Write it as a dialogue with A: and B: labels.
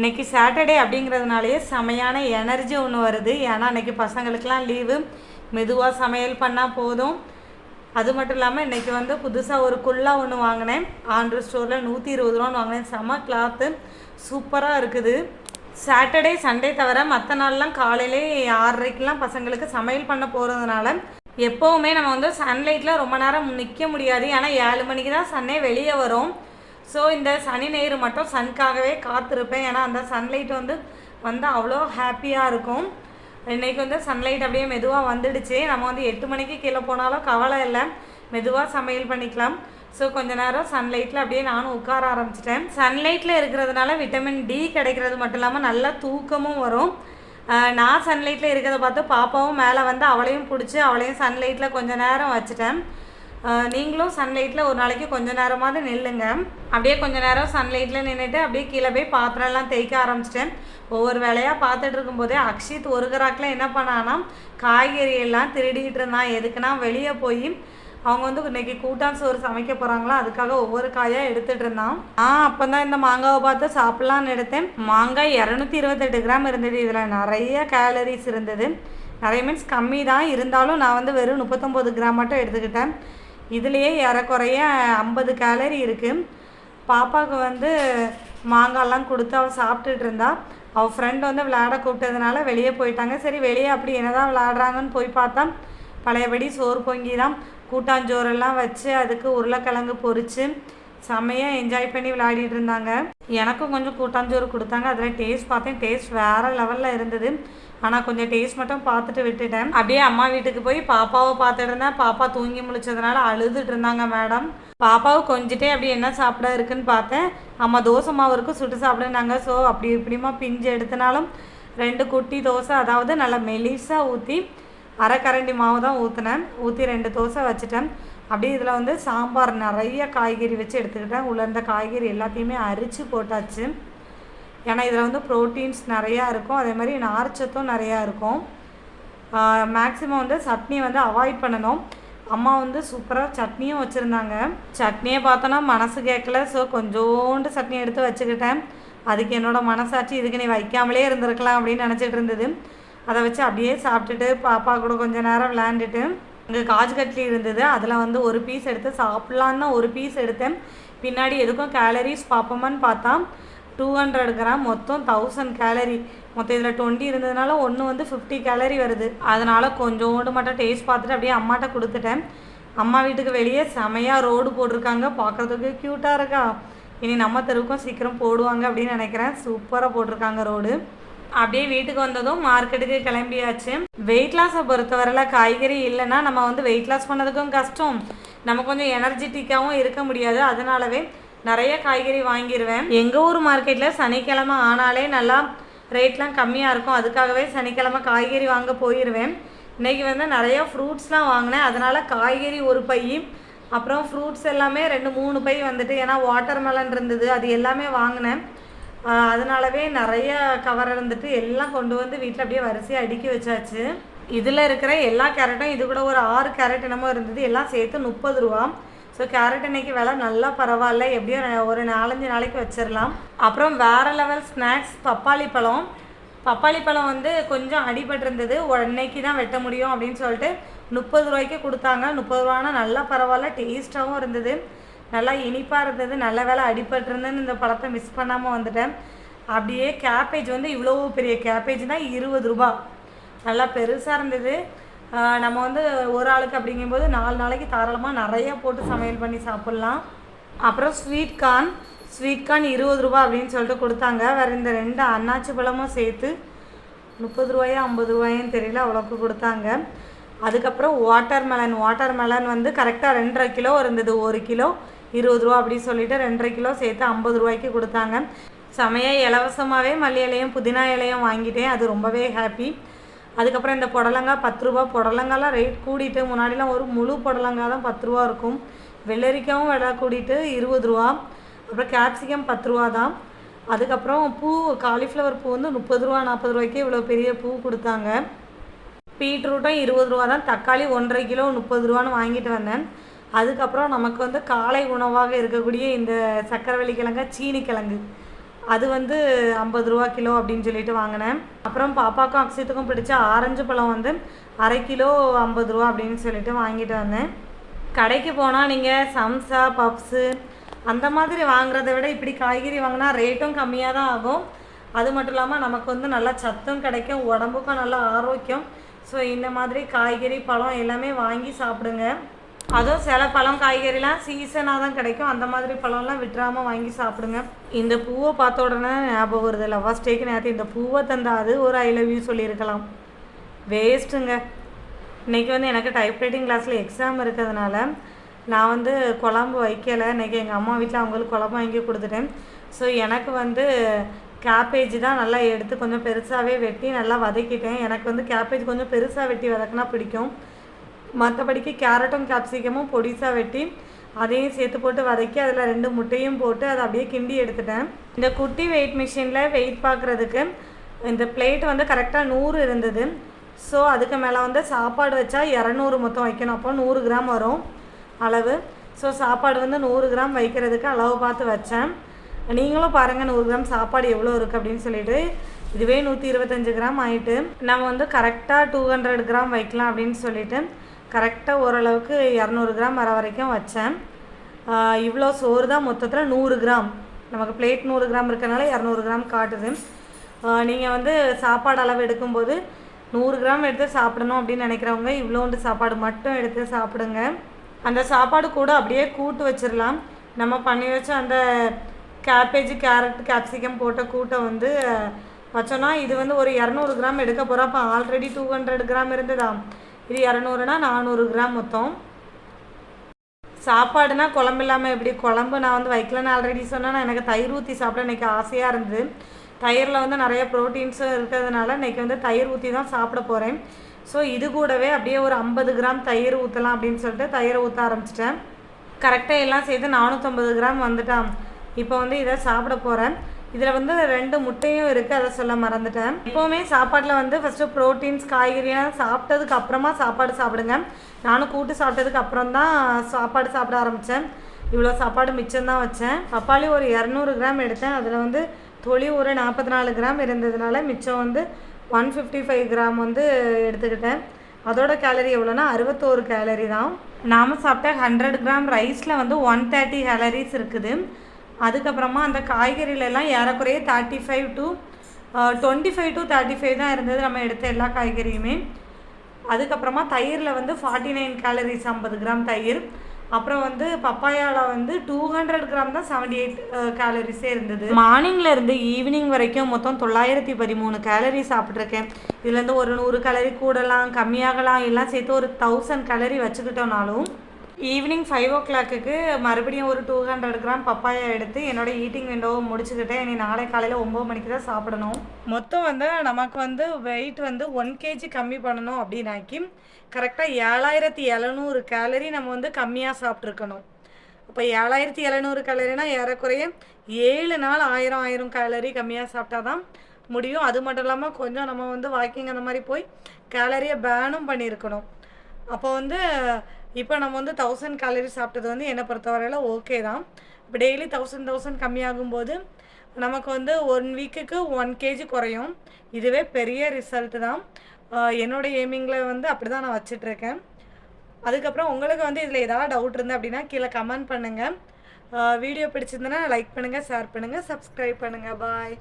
A: இன்றைக்கி சாட்டர்டே அப்படிங்கிறதுனாலேயே செமையான எனர்ஜி ஒன்று வருது. ஏன்னா இன்னைக்கு பசங்களுக்கெலாம் லீவு மெதுவாக சமையல் பண்ணால் போதும். அது மட்டும் இல்லாமல் இன்றைக்கி வந்து புதுசாக ஒரு குல்லா ஒன்று வாங்கினேன். ஆண்ட்ரு ஸ்டோரில் நூற்றி இருபது ரூபான்னு வாங்கினேன். செம கிளாத்து சூப்பராக இருக்குது. சாட்டர்டே சண்டே தவிர மற்ற நாள்லாம் காலையிலே ஆறரைக்கெலாம் பசங்களுக்கு சமையல் பண்ண போகிறதுனால எப்போவுமே நம்ம வந்து சன்லைட்டில் ரொம்ப நேரம் நிற்க முடியாது. ஏன்னா ஏழு மணிக்கு தான் சன்னே வெளியே வரும். ஸோ இந்த சனி ஞாயிறு மட்டும் சனுக்காகவே காத்திருப்பேன். ஏன்னா அந்த சன்லைட் வந்து வந்து அவ்வளோ ஹாப்பியாக இருக்கும். இன்றைக்கி வந்து சன்லைட் அப்படியே மெதுவாக வந்துடுச்சு. நம்ம வந்து எட்டு மணிக்கு கீழே போனாலும் கவலை இல்லை. மெதுவாக சமையல் பண்ணிக்கலாம். ஸோ கொஞ்ச நேரம் சன்லைட்டில் அப்படியே நானும் உட்கார ஆரம்பிச்சிட்டேன். சன்லைட்டில் இருக்கிறதுனால விட்டமின் டி கிடைக்கிறது மட்டும் இல்லாமல் நல்லா தூக்கமும் வரும். நான் சன்லைட்டில் இருக்கிறத பார்த்து பாப்பாவும் மேலே வந்து அவளையும் பிடிச்சி அவளையும் சன்லைட்டில் கொஞ்ச நேரம் வச்சுட்டேன். நீங்களும் சன்லைட்டில் ஒரு நாளைக்கு கொஞ்ச நேரமாவது நில்லுங்க. அப்படியே கொஞ்ச நேரம் சன்லைட்டில் நின்றுட்டு அப்படியே கீழே போய் பாத்திரம்லாம் தேய்க்க ஆரம்பிச்சிட்டேன். ஒவ்வொரு வேலையாக பார்த்துட்டு இருக்கும்போதே அக்ஷித் ஒரு கிராக்கில் என்ன பண்ணான்னா காய்கறியெல்லாம் திருடிக்கிட்டு இருந்தான். எதுக்குன்னா வெளியே போய் அவங்க வந்து இன்னைக்கு கூட்டான் சோறு சமைக்க போகிறாங்களா அதுக்காக ஒவ்வொரு காயாக எடுத்துகிட்டு இருந்தான். ஆ அப்போ தான் இந்த மாங்காவை பார்த்து சாப்பிட்லான்னு எடுத்தேன். மாங்காய் இரநூத்தி இருபத்தெட்டு கிராம் இருந்தது. இதில் நிறைய கேலரிஸ் இருந்தது. நிறைய மீன்ஸ் கம்மி தான் இருந்தாலும் நான் வந்து வெறும் முப்பத்தொம்போது கிராம் மட்டும் எடுத்துக்கிட்டேன். இதுலேயே ஏறக்குறைய ஐம்பது கேலரி இருக்குது பாப்பாவுக்கு வந்து மாங்காய்லாம் கொடுத்து அவள் சாப்பிட்டுட்டு இருந்தா. அவள் ஃப்ரெண்ட் வந்து விளையாட கூப்பிட்டதுனால வெளியே போயிட்டாங்க. சரி வெளியே அப்படி என்னதான் விளையாடுறாங்கன்னு போய் பார்த்தா பழையபடி சோறு பொங்கி தான் கூட்டாஞ்சோறெல்லாம் வச்சு அதுக்கு உருளைக்கிழங்கு பொரிச்சு செம்மையாக என்ஜாய் பண்ணி விளையாடிட்டு இருந்தாங்க எனக்கும் கொஞ்சம் கூட்டாஞ்சோறு கொடுத்தாங்க. அதில் டேஸ்ட் பார்த்தேன். டேஸ்ட் வேறு லெவலில் இருந்தது. ஆனால் கொஞ்சம் டேஸ்ட் மட்டும் பார்த்துட்டு விட்டுட்டேன். அப்படியே அம்மா வீட்டுக்கு போய் பாப்பாவை பார்த்துட்டு இருந்தேன். பாப்பா தூங்கி முழிச்சதுனால அழுதுட்டு இருந்தாங்க மேடம் பாப்பாவை கொஞ்சிட்டே அப்படி என்ன சாப்பிட இருக்குன்னு பார்த்தேன். அம்மா தோசை மாவு இருக்கும் சுட்டு சாப்பிடுனாங்க. ஸோ அப்படி இப்படிமா பிஞ்சு எடுத்தனாலும் ரெண்டு குட்டி தோசை அதாவது நல்லா மெலிசாக ஊற்றி அரைக்கரண்டி மாவு தான் ஊற்றினேன் ஊற்றி ரெண்டு தோசை வச்சுட்டேன். அப்படியே இதில் வந்து சாம்பார் நிறைய காய்கறி வச்சு எடுத்துக்கிட்டேன். உலர்ந்த காய்கறி எல்லாத்தையுமே அரிச்சு போட்டாச்சு. ஏன்னா இதில் வந்து ப்ரோட்டீன்ஸ் நிறையா இருக்கும். அதே மாதிரி நார்ச்சத்தும் நிறையா இருக்கும். மேக்ஸிமம் வந்து சட்னி வந்து அவாய்ட் பண்ணணும். அம்மா வந்து சூப்பராக சட்னியும் வச்சுருந்தாங்க. சட்னியை பார்த்தோன்னா மனசு கேட்கல. ஸோ கொஞ்சோண்டு சட்னி எடுத்து வச்சுக்கிட்டேன். அதுக்கு என்னோடய மனசாட்சி இதுக்கு நீ வைக்காமலே இருந்திருக்கலாம் அப்படின்னு நினச்சிட்டு இருந்தது. அதை வச்சு அப்படியே சாப்பிட்டுட்டு பாப்பா கூட கொஞ்ச நேரம் விளையாண்டுட்டு இங்கே காஜு கட்லி இருந்தது. அதில் வந்து ஒரு பீஸ் எடுத்து சாப்பிட்லான்னு தான் ஒரு பீஸ் எடுத்தேன். பின்னாடி எதுக்கும் கேலரிஸ் பார்ப்போமான்னு பார்த்தா டூ ஹண்ட்ரட் கிராம் மொத்தம் தௌசண்ட் கேலரி மொத்தம் இதில் டுவெண்ட்டி இருந்ததுனால ஒன்று வந்து ஃபிஃப்டி கேலரி வருது. அதனால் கொஞ்சோண்டு மட்டும் டேஸ்ட் பார்த்துட்டு அப்படியே அம்மாட்ட கொடுத்துட்டேன். அம்மா வீட்டுக்கு வெளியே செமையாக ரோடு போட்டிருக்காங்க. பார்க்குறதுக்கு க்யூட்டாக இருக்கா? இனி நம்ம தெருவுக்கும் சீக்கிரம் போடுவாங்க அப்படின்னு நினைக்கிறேன். சூப்பராக போட்டிருக்காங்க ரோடு அப்படியே வீட்டுக்கு வந்ததும் மார்க்கெட்டுக்கு கிளம்பியாச்சு. வெயிட் லாஸை பொறுத்தவரையில் காய்கறி இல்லைன்னா நம்ம வந்து வெயிட் லாஸ் பண்ணதுக்கும் கஷ்டம். நம்ம கொஞ்சம் எனர்ஜெட்டிக்காகவும் இருக்க முடியாது. அதனாலவே நிறைய காய்கறி வாங்கிடுவேன் எங்கள் ஊர் மார்க்கெட்டில் சனிக்கிழமை ஆனாலே நல்லா ரேட்லாம் கம்மியாக இருக்கும். அதுக்காகவே சனிக்கிழமை காய்கறி வாங்க போயிடுவேன் இன்றைக்கி வந்து நிறைய ஃப்ரூட்ஸ்லாம் வாங்கினேன். அதனால் காய்கறி ஒரு பை அப்புறம் ஃப்ரூட்ஸ் எல்லாமே ரெண்டு மூணு பை வந்துட்டு ஏன்னா வாட்டர் மெலன் இருந்தது அது எல்லாமே வாங்கினேன். அதனாலவே நிறைய கவர் இருந்துட்டு எல்லாம் கொண்டு வந்து வீட்டில் அப்படியே வரிசையாக அடுக்கி வச்சாச்சு. இதில் இருக்கிற எல்லா கேரட்டும் இது கூட ஒரு ஆறு கேரட் என்னமோ இருந்தது. எல்லாம் சேர்த்து முப்பது ரூபா. ஸோ கேரட் இன்னைக்கு விலை நல்லா பரவாயில்ல. எப்படியும் ஒரு நாலஞ்சு நாளைக்கு வச்சிடலாம். அப்புறம் வேறு லெவல் ஸ்நாக்ஸ் பப்பாளி பழம். பப்பாளி பழம் வந்து கொஞ்சம் அடிபட்டிருந்தது. உடனேக்கு தான் வெட்ட முடியும் அப்படின்னு சொல்லிட்டு முப்பது ரூபாய்க்கு கொடுத்தாங்க. முப்பது ரூபானா நல்லா பரவாயில்ல. டேஸ்ட்டாகவும் இருந்தது. நல்லா இனிப்பாக இருந்தது நல்ல வேலை அடிபட்டுருந்தேன்னு இந்த பழத்தை மிஸ் பண்ணாமல் வந்துட்டேன். அப்படியே கேபேஜ் வந்து இவ்வளோ பெரிய கேபேஜ் இருபது ரூபா. நல்லா பெருசாக இருந்தது. நம்ம வந்து ஒரு ஆளுக்கு அப்படிங்கும்போது நாலு நாளைக்கு தாராளமாக நிறைய போட்டு சமையல் பண்ணி சாப்பிட்லாம். அப்புறம் ஸ்வீட் கார்ன் ஸ்வீட் கார்ன் இருபது ரூபா அப்படின்னு சொல்லிட்டு கொடுத்தாங்க. வேறு இந்த ரெண்டு அன்னாச்சி பழமும் சேர்த்து முப்பது ரூபாயோ ஐம்பது ரூபாயோன்னு தெரியல அவ்வளோக்கு கொடுத்தாங்க. அதுக்கப்புறம் வாட்டர் மெலன் வாட்டர் மெலன் வந்து கரெக்டாக ரெண்டரை கிலோ இருந்தது ஒரு கிலோ. இருபது ரூபா அப்படின்னு சொல்லிட்டு ரெண்டரை கிலோ சேர்த்து ஐம்பது ரூபாய்க்கு கொடுத்தாங்க. செமையாக இலவசமாகவே மல்லி இலையும் புதினா இலையும் வாங்கிட்டேன். அது ரொம்பவே ஹாப்பி அதுக்கப்புறம் இந்த புடலங்காய் பத்து ரூபா. புடலங்காலாம் ரேட் கூடிட்டு முன்னாடிலாம் ஒரு முழு புடலங்காய் தான் பத்து ரூபா இருக்கும். வெள்ளரிக்காவும் விலை கூடிட்டு இருபது ரூபா. அப்புறம் கேப்சிகம் பத்து ரூபா தான். அதுக்கப்புறம் பூ காலிஃப்ளவர் பூ வந்து முப்பது ரூபா நாற்பது ரூபாய்க்கு இவ்வளோ பெரிய பூ கொடுத்தாங்க. பீட்ரூட்டும் இருபது ரூபா தான். தக்காளி ஒன்றரை கிலோ முப்பது ரூபான்னு வாங்கிட்டு வந்தேன். அதுக்கப்புறம் நமக்கு வந்து காலை உணவாக இருக்கக்கூடிய இந்த சக்கரவள்ளி கிழங்க சீனி கிழங்கு அது வந்து ஐம்பது ரூபா கிலோ அப்படின்னு சொல்லிட்டு வாங்கினேன். அப்புறம் பாப்பாக்கும் அக்ஷயத்துக்கும் பிடிச்ச ஆரஞ்சு பழம் வந்து அரை கிலோ ஐம்பது ரூபா அப்படின்னு சொல்லிட்டு வாங்கிட்டு வந்தேன். கடைக்கு போனால் நீங்கள் சம்சா பப்ஸு அந்த மாதிரி வாங்குறத விட இப்படி காய்கறி வாங்கினா ரேட்டும் கம்மியாக தான் ஆகும். அது மட்டும் இல்லாமல் நமக்கு வந்து நல்லா சத்தும் கிடைக்கும் உடம்புக்கும் நல்லா ஆரோக்கியம். ஸோ இந்த மாதிரி காய்கறி பழம் எல்லாமே வாங்கி சாப்பிடுங்க. அதுவும் சில பழம் காய்கறிலாம் சீசனாக தான் கிடைக்கும். அந்த மாதிரி பழம்லாம் விட்டுறாமல் வாங்கி சாப்பிடுங்க. இந்த பூவை பார்த்த உடனே ஞாபகம் வருது லவ்வா ஸ்டேக்கு நேற்று இந்த பூவை தந்தா அது ஒரு ஐ லவ் யூ சொல்லியிருக்கலாம். வேஸ்ட்டுங்க இன்றைக்கி வந்து எனக்கு டைப்ரைட்டிங் கிளாஸில் எக்ஸாம் இருக்கிறதுனால நான் வந்து குழம்பு வைக்கலை. இன்றைக்கி எங்கள் அம்மா வீட்டில் அவங்களுக்கு குழம்பு வாங்கி கொடுத்துட்டேன். ஸோ எனக்கு வந்து கேபேஜ் தான் நல்லா எடுத்து கொஞ்சம் பெருசாகவே வெட்டி நல்லா வதக்கிட்டேன். எனக்கு வந்து கேபேஜ் கொஞ்சம் பெருசாக வெட்டி வதக்குனா பிடிக்கும். மற்றபடிக்கு கேரட்டும் கேப்சிகமும் பொடிசாக வெட்டி அதையும் சேர்த்து போட்டு வதக்கி அதில் ரெண்டு முட்டையும் போட்டு அதை அப்படியே கிண்டி எடுத்துட்டேன். இந்த குட்டி வெயிட் மிஷினில் வெயிட் பார்க்குறதுக்கு இந்த பிளேட் வந்து கரெக்டாக நூறு இருந்தது. ஸோ அதுக்கு மேலே வந்து சாப்பாடு வச்சா இரநூறு மொத்தம் வைக்கணும். அப்போ நூறு கிராம் வரும் அளவு. ஸோ சாப்பாடு வந்து நூறு கிராம் வைக்கிறதுக்கு அளவு பார்த்து வச்சேன். நீங்களும் பாருங்கள் நூறு கிராம் சாப்பாடு எவ்வளோ இருக்குது அப்படின்னு சொல்லிட்டு. இதுவே நூற்றி இருபத்தஞ்சு கிராம் ஆயிட்டு நம்ம வந்து கரெக்டாக டூ ஹண்ட்ரட் கிராம் வைக்கலாம் அப்படின்னு சொல்லிட்டு கரெக்டாக ஓரளவுக்கு இரநூறு கிராம் வர வரைக்கும் வச்சேன். இவ்வளோ சோறு தான் மொத்தத்தில் நூறு கிராம். நமக்கு பிளேட் நூறு கிராம் இருக்கிறனால இரநூறு கிராம் காட்டுது. நீங்கள் வந்து சாப்பாடு அளவு எடுக்கும்போது நூறு கிராம் எடுத்து சாப்பிடணும் அப்படின்னு நினைக்கிறவங்க இவ்வளோண்டு சாப்பாடு மட்டும் எடுத்து சாப்பிடுங்க. அந்த சாப்பாடு கூட அப்படியே கூட்டு வச்சிடலாம் நம்ம பண்ணி வச்ச அந்த கேபேஜ் கேரட் கேப்சிகம் போட்ட கூட்டை வந்து வச்சோன்னா இது வந்து ஒரு இரநூறு கிராம் எடுக்க போகிறோம் அப்போ ஆல்ரெடி டூ ஹண்ட்ரட் கிராம் இருந்ததா இது இரநூறுனா நானூறு கிராம் மொத்தம். சாப்பாடுனா குழம்பு இல்லாமல் எப்படி? குழம்பு நான் வந்து வைக்கலன்னு ஆல்ரெடி சொன்னேன். எனக்கு தயிர் ஊற்றி சாப்பிட இன்றைக்கி ஆசையாக இருந்தது தயிரில் வந்து நிறைய ப்ரோட்டீன்ஸும் இருக்கிறதுனால இன்றைக்கி வந்து தயிர் ஊற்றி தான் சாப்பிட போகிறேன் ஸோ இது கூடவே அப்படியே ஒரு ஐம்பது கிராம் தயிர் ஊற்றலாம் அப்படின்னு சொல்லிட்டு தயிரை ஊற்ற ஆரம்பிச்சிட்டேன். கரெக்டாக எல்லாம் சேர்த்து நானூற்றம்பது கிராம் வந்துட்டான் இப்போ வந்து இதை சாப்பிட போகிறேன் இதில் வந்து ரெண்டு முட்டையும் இருக்குது அதை சொல்ல மறந்துட்டேன். எப்போவுமே சாப்பாட்டில் வந்து ஃபஸ்ட்டு ப்ரோட்டீன்ஸ் காய்கறியெல்லாம் சாப்பிட்டதுக்கு அப்புறமா சாப்பாடு சாப்பிடுங்க. நானும் கூட்டு சாப்பிட்டதுக்கு அப்புறம் தான் சாப்பாடு சாப்பிட ஆரம்பித்தேன். இவ்வளோ சாப்பாடு மிச்சம்தான் வச்சேன். பப்பாளி ஒரு இரநூறு கிராம் எடுத்தேன். அதில் வந்து தொளி ஒரு நாற்பத்தி நாலு கிராம் இருந்ததுனால மிச்சம் வந்து ஒன் ஃபிஃப்டி ஃபைவ் கிராம் வந்து எடுத்துக்கிட்டேன். அதோட கேலரி எவ்வளோனா அறுபத்தோரு கேலரி தான். நாம் சாப்பிட்ட ஹண்ட்ரட் கிராம் ரைஸில் வந்து ஒன் தேர்ட்டி கேலரிஸ் இருக்குது. அதுக்கப்புறமா அந்த காய்கறிலெல்லாம் ஏறக்குறைய thirty five to twenty five to thirty five தான் இருந்தது. நம்ம எடுத்த எல்லா காய்கறியுமே. அதுக்கப்புறமா தயிரில் வந்து ஃபார்ட்டி நைன் கேலரிஸ் ஐம்பது கிராம் தயிர். அப்புறம் வந்து பப்பாயாவில் வந்து டூ ஹண்ட்ரட் கிராம் தான் செவன்டி எயிட் கேலரிஸே இருந்தது. மார்னிங்கில் இருந்து ஈவினிங் வரைக்கும் மொத்தம் தொள்ளாயிரத்தி பதிமூணு கேலரி சாப்பிட்ருக்கேன் இதுலேருந்து ஒரு நூறு கலரி கூடலாம் கம்மியாகலாம் எல்லாம் சேர்த்து ஒரு தௌசண்ட் கேலரி வச்சுக்கிட்டோனாலும் ஈவினிங் ஃபைவ் ஓ கிளாக்குக்கு மறுபடியும் ஒரு டூ ஹண்ட்ரட் கிராம் பப்பாயா எடுத்து என்னோடய ஈட்டிங் விண்டோவை முடிச்சுக்கிட்டேன். இனி நாளை காலையில் ஒம்பது மணிக்கு தான் சாப்பிடணும். மொத்தம் வந்து நமக்கு வந்து வெயிட் வந்து ஒன் கேஜி கம்மி பண்ணணும் அப்படின்னாக்கி கரெக்டாக ஏழாயிரத்தி எழுநூறு கேலரி நம்ம வந்து கம்மியாக சாப்பிட்ருக்கணும் இப்போ ஏழாயிரத்தி எழுநூறு கேலரினா ஏறக்குறைய ஏழு நாள் ஆயிரம் ஆயிரம் கேலரி கம்மியாக சாப்பிட்டா தான் முடியும். அது மட்டும் இல்லாமல் கொஞ்சம் நம்ம வந்து வாக்கிங் அந்த மாதிரி போய் கேலரியை பேனும் பண்ணியிருக்கணும். அப்போ வந்து இப்போ நம்ம வந்து தௌசண்ட் கேலரி சாப்பிட்டது வந்து என்னை பொறுத்தவரையில் ஓகே தான். இப்போ டெய்லி தௌசண்ட் தௌசண்ட் கம்மியாகும்போது நமக்கு வந்து ஒன் வீக்குக்கு ஒன் கேஜி குறையும். இதுவே பெரிய ரிசல்ட்டு தான். என்னோடய என்னோட எய்மிங்கில் வந்து அப்படி தான் நான் வச்சிட்ருக்கேன் அதுக்கப்புறம் உங்களுக்கு வந்து இதில் ஏதாவது டவுட் இருந்து அப்படின்னா கீழே கமெண்ட் பண்ணுங்கள் வீடியோ பிடிச்சிருந்தனா லைக் பண்ணுங்கள் ஷேர் பண்ணுங்கள் சப்ஸ்கிரைப் பண்ணுங்கள் பாய்